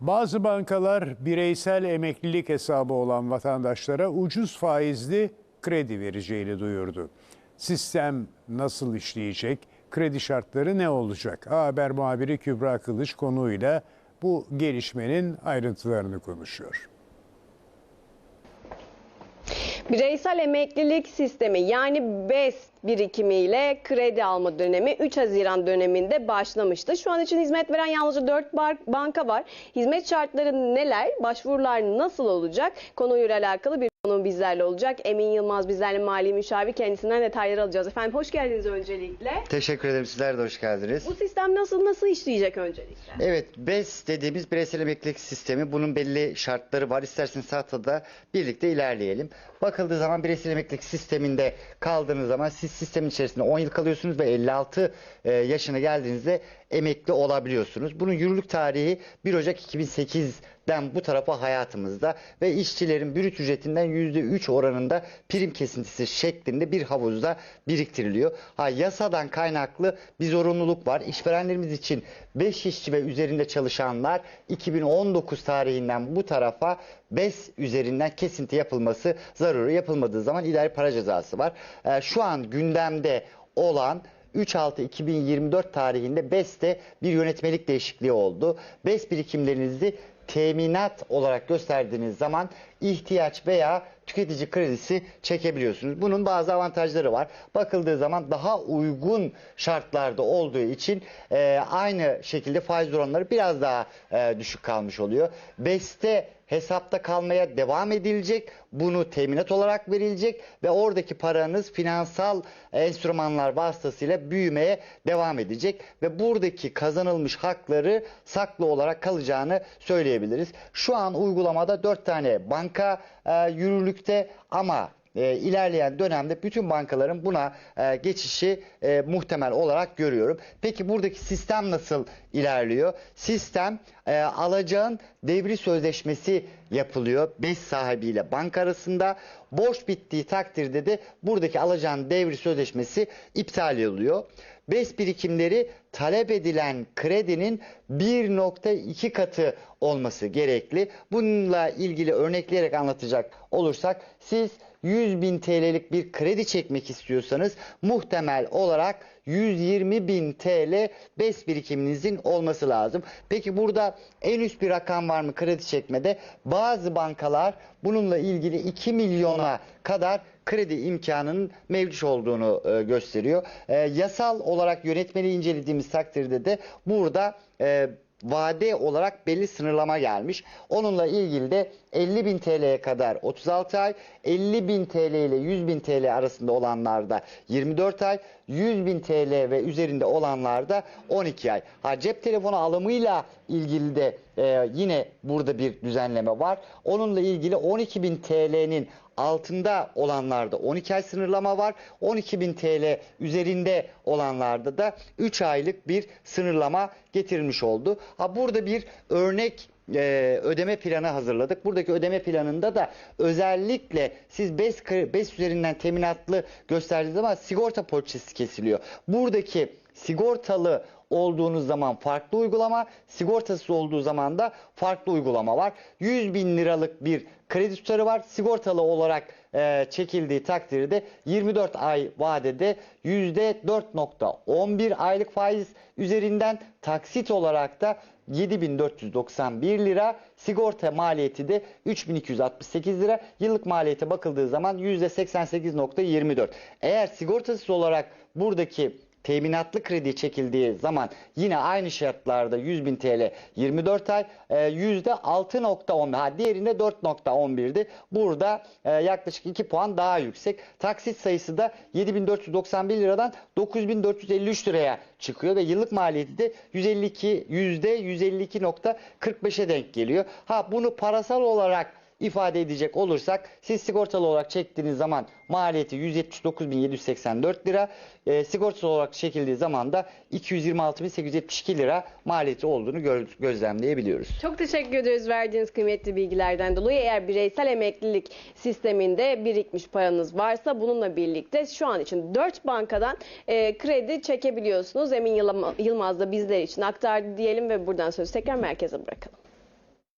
Bazı bankalar bireysel emeklilik hesabı olan vatandaşlara ucuz faizli kredi vereceğini duyurdu. Sistem nasıl işleyecek? Kredi şartları ne olacak? A Haber muhabiri Kübra Kılıç konuyla bu gelişmenin ayrıntılarını konuşuyor. Bireysel emeklilik sistemi yani BES birikimiyle kredi alma dönemi 3 Haziran döneminde başlamıştı. Şu an için hizmet veren yalnızca 4 banka var. Hizmet şartları neler? Başvurular nasıl olacak? Konuyla alakalı bir konu bizlerle olacak. Emin Yılmaz bizlerle mali müşavir kendisinden detayları alacağız. Efendim hoş geldiniz öncelikle. Teşekkür ederim. Sizler de hoş geldiniz. Bu sistem nasıl nasıl işleyecek öncelikle? Evet, BES dediğimiz bireysel emeklilik sistemi. Bunun belli şartları var. İsterseniz tahtada birlikte ilerleyelim. Bakıldığı zaman bireysel emeklilik sisteminde kaldığınız zaman siz sistemin içerisinde 10 yıl kalıyorsunuz ve 56 e, yaşına geldiğinizde emekli olabiliyorsunuz. Bunun yürürlük tarihi 1 Ocak 2008'den bu tarafa hayatımızda ve işçilerin brüt ücretinden %3 oranında prim kesintisi şeklinde bir havuzda biriktiriliyor. Ha yasadan kaynaklı bir zorunluluk var. İşverenlerimiz için 5 işçi ve üzerinde çalışanlar 2019 tarihinden bu tarafa BES üzerinden kesinti yapılması zaruri. Yapılmadığı zaman idari para cezası var. Ee, şu an gündemde olan 3.6.2024 tarihinde BES'te bir yönetmelik değişikliği oldu. BES birikimlerinizi teminat olarak gösterdiğiniz zaman ihtiyaç veya tüketici kredisi çekebiliyorsunuz. Bunun bazı avantajları var. Bakıldığı zaman daha uygun şartlarda olduğu için e, aynı şekilde faiz oranları biraz daha e, düşük kalmış oluyor. BES'te hesapta kalmaya devam edilecek. Bunu teminat olarak verilecek ve oradaki paranız finansal enstrümanlar vasıtasıyla büyümeye devam edecek ve buradaki kazanılmış hakları saklı olarak kalacağını söyleyebiliriz. Şu an uygulamada 4 tane banka e, yürürlükte ama e, ilerleyen dönemde bütün bankaların buna e, geçişi e, muhtemel olarak görüyorum. Peki buradaki sistem nasıl ilerliyor? Sistem e, alacağın devri sözleşmesi yapılıyor 5 sahibiyle banka arasında. Borç bittiği takdirde de buradaki alacağın devri sözleşmesi iptal oluyor. BES birikimleri talep edilen kredinin 1.2 katı olması gerekli. Bununla ilgili örnekleyerek anlatacak olursak siz 100 bin TL'lik bir kredi çekmek istiyorsanız muhtemel olarak 120 bin TL BES birikiminizin olması lazım. Peki burada en üst bir rakam var mı kredi çekmede? Bazı bankalar bununla ilgili 2 milyona kadar kredi imkanının mevcut olduğunu e, gösteriyor. E, yasal olarak yönetmeni incelediğimiz takdirde de burada e, vade olarak belli sınırlama gelmiş. Onunla ilgili de 50 bin TL'ye kadar 36 ay, 50 bin TL ile 100 bin TL arasında olanlarda 24 ay, 100 bin TL ve üzerinde olanlarda 12 ay. Ha cep telefonu alımıyla ilgili de e, yine burada bir düzenleme var. Onunla ilgili 12 bin TL'nin altında olanlarda 12 ay sınırlama var. 12 bin TL üzerinde olanlarda da 3 aylık bir sınırlama getirilmiş oldu. Ha burada bir örnek e, ödeme planı hazırladık. Buradaki ödeme planında da özellikle siz BES, BES üzerinden teminatlı gösterdiğiniz zaman sigorta poliçesi kesiliyor. Buradaki sigortalı olduğunuz zaman farklı uygulama, sigortasız olduğu zaman da farklı uygulama var. 100 bin liralık bir kredi tutarı var. Sigortalı olarak e, çekildiği takdirde 24 ay vadede %4.11 aylık faiz üzerinden taksit olarak da 7491 lira sigorta maliyeti de 3268 lira yıllık maliyete bakıldığı zaman %88.24 eğer sigortasız olarak buradaki teminatlı kredi çekildiği zaman yine aynı şartlarda 100 bin TL 24 ay e, yüzde 6.11 ha diğerinde 4.11'di. Burada e, yaklaşık 2 puan daha yüksek. Taksit sayısı da 7491 liradan 9453 liraya çıkıyor ve yıllık maliyeti de 152 yüzde 152.45'e denk geliyor. Ha bunu parasal olarak ifade edecek olursak siz sigortalı olarak çektiğiniz zaman maliyeti 179.784 lira e, sigortasız olarak çekildiği zaman da 226.872 lira maliyeti olduğunu gö gözlemleyebiliyoruz. Çok teşekkür ederiz verdiğiniz kıymetli bilgilerden dolayı. Eğer bireysel emeklilik sisteminde birikmiş paranız varsa bununla birlikte şu an için 4 bankadan e, kredi çekebiliyorsunuz. Emin Yılmaz da bizler için aktardı diyelim ve buradan sözü tekrar merkeze bırakalım.